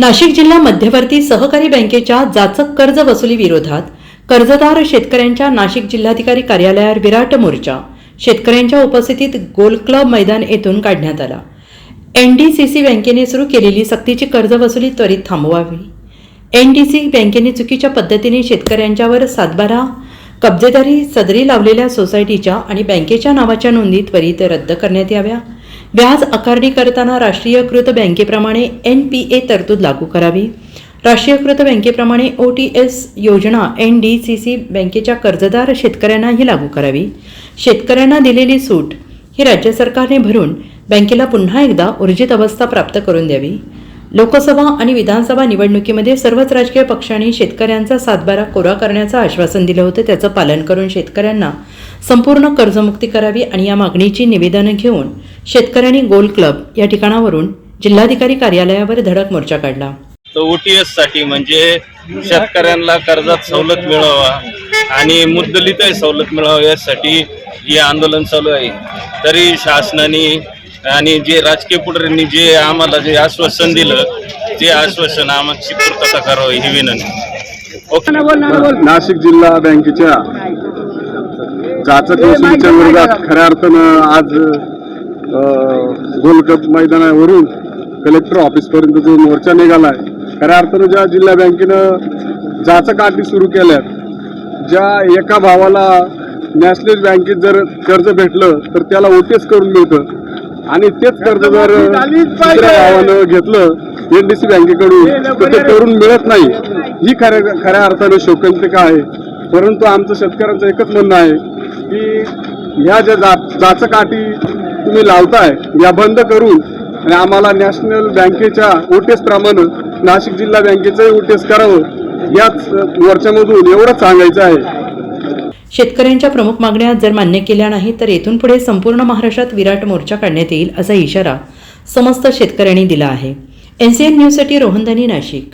नाशिक जिल्हा मध्यवर्ती सहकारी बँकेच्या जाचक कर्ज वसुली विरोधात कर्जदार शेतकऱ्यांच्या नाशिक जिल्हाधिकारी कार्यालयावर विराट मोर्चा शेतकऱ्यांच्या उपस्थितीत गोल क्लब मैदान येथून काढण्यात आला. एनडीसीसी बँकेने सुरू केलेली सक्तीची कर्ज वसुली त्वरित थांबवावी. एनडीसी बँकेने चुकीच्या पद्धतीने शेतकऱ्यांच्यावर सातबारा कब्जेदारी सदरी लावलेल्या सोसायटीच्या आणि बँकेच्या नावाच्या नोंदी त्वरित रद्द करण्यात याव्या. व्याज आकारणी करताना राष्ट्रीयकृत बँकेप्रमाणे एन पी ए तरतूद लागू करावी. राष्ट्रीयकृत बँकेप्रमाणे ओ टी एस योजना एन डी सी सी बँकेच्या कर्जदार शेतकऱ्यांनाही लागू करावी. शेतकऱ्यांना दिलेली सूट ही राज्य सरकारने भरून बँकेला पुन्हा एकदा ऊर्जित अवस्था प्राप्त करून द्यावी. लोकसभा आणि विधानसभा निवडणुकीमध्ये सर्वच राजकीय पक्षांनी शेतकऱ्यांचा सातबारा कोरा करण्याचं आश्वासन दिलं होतं. त्याचं पालन करून शेतकऱ्यांना संपूर्ण कर्जमुक्ती करावी आणि या मागणीची निवेदनं घेऊन शेतकऱ्यांनी गोल क्लब या ठिकाणावरून जिल्हाधिकारी कार्यालयावर धडक मोर्चा काढला. तर ओटीएससाठी म्हणजे शेतकऱ्यांना कर्जात सवलत मिळावा आणि मुद्दलीतही सवलत मिळावं यासाठी हे आंदोलन चालू आहे. तरी शासनाने आणि जे राजकीय पुढाऱ्यांनी जे आम्हाला जे आश्वासन दिलं ते आश्वासन आमची पूर्तता करावी ही विनंती. नाशिक जिल्हा बँकेच्या जाचक वसुलीच्या विरोधात खऱ्या अर्थानं आज गोलकप मैदानावरून कलेक्टर ऑफिस पर्यंत जो मोर्चा निघालाय. खऱ्या अर्थानं ज्या जिल्हा बँकेनं अटी सुरू केल्यात ज्या एका भावाला नॅशनल बँकेत जर कर्ज भेटलं तर त्याला ओटीएस करून मिळतं. आणि तेच कर्ज जर दुसऱ्या भावानं घेतलं एनडीसी बँकेकडून तर ते करून मिळत नाही. ही खऱ्या खऱ्या अर्थानं शोकांतिका आहे. परंतु आमचं शेतकऱ्यांचं एकच म्हणणं आहे की ह्या ज्या जाचकाठी तुम्ही लावताय या बंद करून आणि आम्हाला नॅशनल बँकेच्या ओटेस प्रमाणे नाशिक जिल्हा बँकेचंही ओटेस करावं याच वर्षामधून एवढंच सांगायचं आहे. शेतकऱ्यांच्या प्रमुख मागण्या जर मान्य केल्या नाही तर येथून पुढे संपूर्ण महाराष्ट्रात विराट मोर्चा काढण्यात येईल असा इशारा समस्त शेतकऱ्यांनी दिला आहे. एनसीएन न्यूजसाठी रोहनदानी नाशिक.